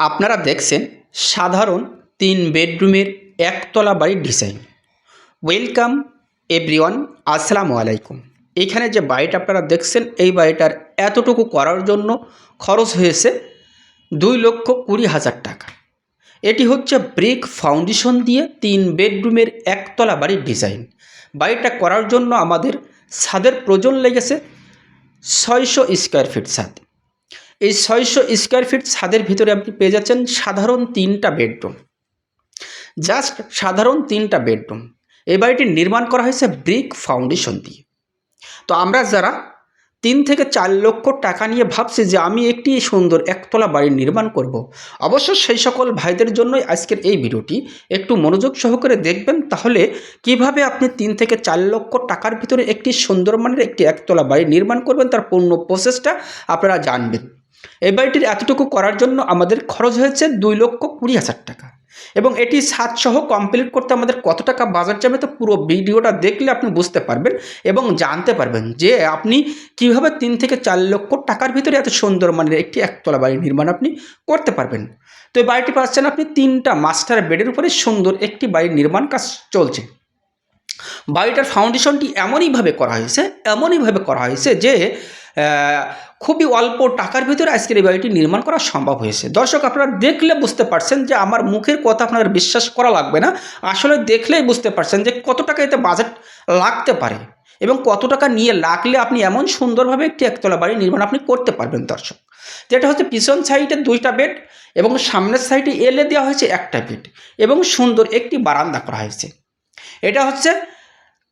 আপনারা দেখছেন সাধারণ তিন বেডরুমের একতলা বাড়ির ডিজাইন। ওয়েলকাম এভরিওয়ান, আসসালামু আলাইকুম। এখানে যে বাড়িটা আপনারা দেখছেন, এই বাড়িটার এতটুকু করার জন্য খরচ হয়েছে দুই লক্ষ কুড়ি হাজার টাকা। এটি হচ্ছে ব্রিক ফাউন্ডেশন দিয়ে তিন বেডরুমের একতলা বাড়ির ডিজাইন। বাড়িটা করার জন্য আমাদের ছাদের প্রয়োজন লেগেছে ছয়শো স্কোয়ার ফিট ছাদ। এই ছয়শো স্কোয়ার ফিট ছাদের ভিতরে আপনি পেয়ে যাচ্ছেন সাধারণ তিনটা বেডরুম জাস্ট সাধারণ তিনটা বেডরুম এই বাড়িটি নির্মাণ করা হয়েছে ব্রিক ফাউন্ডেশন দিয়ে। তো আমরা যারা তিন থেকে চার লক্ষ টাকা নিয়ে ভাবছে যে আমি একটি সুন্দর একতলা বাড়ি নির্মাণ করব। অবশ্য সেই সকল ভাইদের জন্যই আজকের এই ভিডিওটি একটু মনোযোগ সহকারে দেখবেন তাহলে কীভাবে আপনি তিন থেকে চার লক্ষ টাকার ভিতরে একটি সুন্দর মানের একটি একতলা বাড়ি নির্মাণ করবেন, তার পূর্ণ প্রসেসটা আপনারা জানবেন এই বাড়িটির এতটুকু করার জন্য আমাদের খরচ হয়েছে দুই লক্ষ কুড়ি হাজার টাকা। এবং এটি সাতসহ কমপ্লিট করতে আমাদের কত টাকা বাজার যাবে তো পুরো ভিডিওটা দেখলে আপনি বুঝতে পারবেন এবং জানতে পারবেন যে আপনি কীভাবে তিন থেকে চার লক্ষ টাকার ভিতরে এত সুন্দর মানের একটি একতলা বাড়ি নির্মাণ আপনি করতে পারবেন। তো এই বাড়িটি পাচ্ছেন আপনি তিনটা মাস্টার বেডের উপরে সুন্দর একটি বাড়ির নির্মাণ কাজ চলছে। বাড়িটার ফাউন্ডেশনটি এমনইভাবে করা হয়েছে, এমনইভাবে করা হয়েছে যে খুবই অল্প টাকার ভিতরে আজকের এই বাড়িটি নির্মাণ করা সম্ভব হয়েছে। দর্শক, আপনারা দেখলে বুঝতে পারছেন যে আমার মুখের কথা আপনাদের বিশ্বাস করা লাগবে না। আসলে দেখলেই বুঝতে পারছেন যে কত টাকা এতে বাজেট লাগতে পারে এবং কত টাকা নিয়ে লাগলে আপনি এমন সুন্দরভাবে একটি একতলা বাড়ি নির্মাণ আপনি করতে পারবেন দর্শক। যেটা হচ্ছে পিছন সাইডে দুইটা বেড এবং সামনের সাইডে এলে দেওয়া হয়েছে একটা বেড এবং সুন্দর একটি বারান্দা করা হয়েছে। এটা হচ্ছে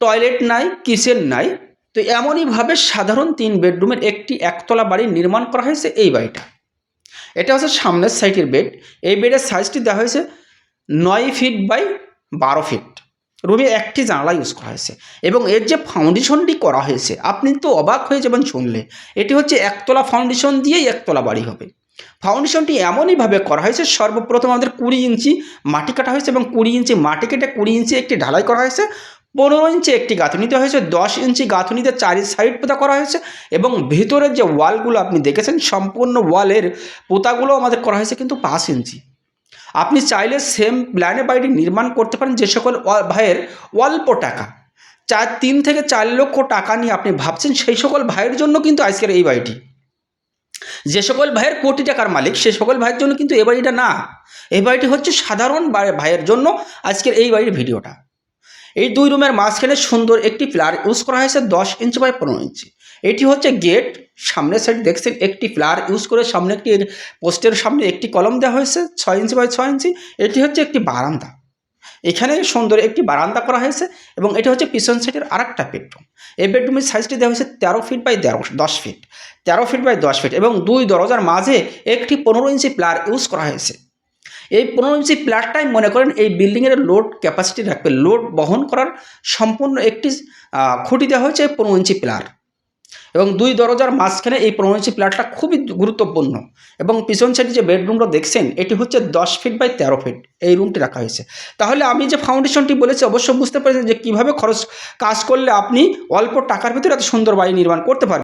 টয়লেট নাই কিচেন নাই তো এমনইভাবে সাধারণ তিন বেডরুমের একটি একতলা বাড়ি নির্মাণ করা হয়েছে এই বাড়িটা। এটা হচ্ছে সামনের সাইডের বেড। এই বেডের সাইজটি দেওয়া হয়েছে নয় ফিট বাই বারো ফিট। রুমে একটি জানলা ইউজ করা হয়েছে এবং এর যে ফাউন্ডেশনটি করা হয়েছে, আপনি তো অবাক হয়ে যাবেন শুনলে। এটি হচ্ছে একতলা ফাউন্ডেশন দিয়েই একতলা বাড়ি হবে। ফাউন্ডেশনটি এমনইভাবে করা হয়েছে, সর্বপ্রথম আমাদের কুড়ি ইঞ্চি মাটি কাটা হয়েছে এবং কুড়ি ইঞ্চি মাটি কেটে কুড়ি ইঞ্চি একটি ঢালাই করা হয়েছে। পনেরো ইঞ্চি একটি গাঁথনি দেওয়া হয়েছে, দশ ইঞ্চি গাঁথনিতে চারি সাইড পোতা করা হয়েছে এবং ভিতরের যে ওয়ালগুলো আপনি দেখেছেন, সম্পূর্ণ ওয়ালের পোতাগুলো আমাদের করা হয়েছে কিন্তু পাঁচ ইঞ্চি। আপনি চাইলে সেম প্ল্যানে বাড়িটি নির্মাণ করতে পারেন যে সকল ভাইয়ের অল্প টাকা। চার, তিন থেকে চার লক্ষ টাকা নিয়ে আপনি ভাবছেন, সেই সকল ভাইয়ের জন্য কিন্তু আজকের এই বাড়িটি। যে সকল ভাইয়ের কোটি টাকার মালিক, সে সকল ভাইয়ের জন্য কিন্তু এই বাড়িটা না। এই বাড়িটি হচ্ছে সাধারণ ভাইয়ের জন্য আজকের এই বাড়ির ভিডিওটা। এই দুই রুমের মাঝখানে সুন্দর একটি প্লার ইউজ করা হয়েছে দশ ইঞ্চি বাই পনেরো ইঞ্চি। এটি হচ্ছে গেট। সামনের সাইড দেখছেন একটি প্লার ইউজ করে সামনে একটি পোস্টের সামনে একটি কলম দেওয়া হয়েছে, ছয় ইঞ্চি বাই ছয় ইঞ্চি। এটি হচ্ছে একটি বারান্দা। এখানে সুন্দর একটি বারান্দা করা হয়েছে এবং এটি হচ্ছে পিছন সাইডের আরেকটা বেডরুম এই বেডরুমের সাইজটি দেওয়া হয়েছে তেরো ফিট বাই তেরো দশ ফিট তেরো ফিট বাই দশ ফিট এবং দুই দরজার মাঝে একটি পনেরো ইঞ্চি প্লার ইউজ করা হয়েছে। এই পনেরো ইঞ্চি প্লারটাই মনে করেন এই বিল্ডিংয়ের লোড ক্যাপাসিটি রাখবে লোড বহন করার সম্পূর্ণ একটি খুঁটি দেওয়া হয়েছে পনেরো ইঞ্চি প্লার এবং দুই দরজার মাঝখানে এই পনেরো ইঞ্চি প্লারটা খুবই গুরুত্বপূর্ণ। এবং পিছন সাইডে যে বেডরুমটা দেখছেন, এটি হচ্ছে দশ ফিট বাই তেরো ফিট এই রুমটি রাখা হয়েছে। তাহলে আমি যে ফাউন্ডেশনটি বলেছি, অবশ্যই বুঝতে পেরেছেন যে কীভাবে খরচ কাজ করলে আপনি অল্প টাকার ভিতরে এত সুন্দর বাড়ি নির্মাণ করতে পারবেন।